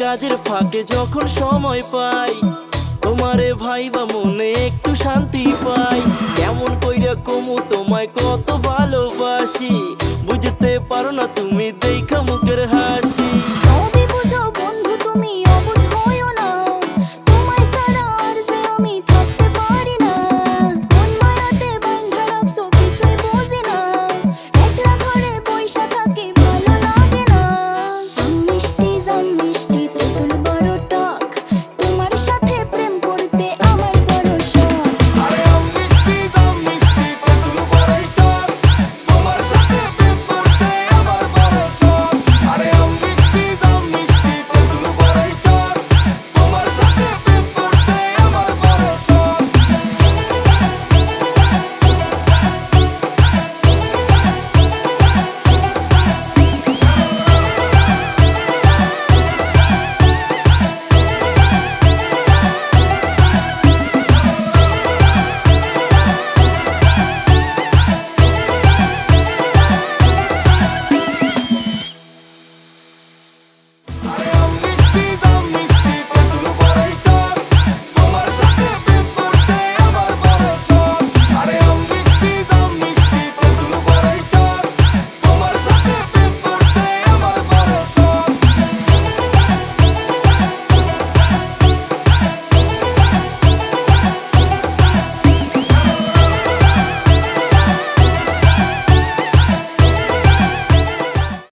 কাজের ফাঁকে যখন সময় পাই তোমারে ভাই বা মনে একটু শান্তি পাই।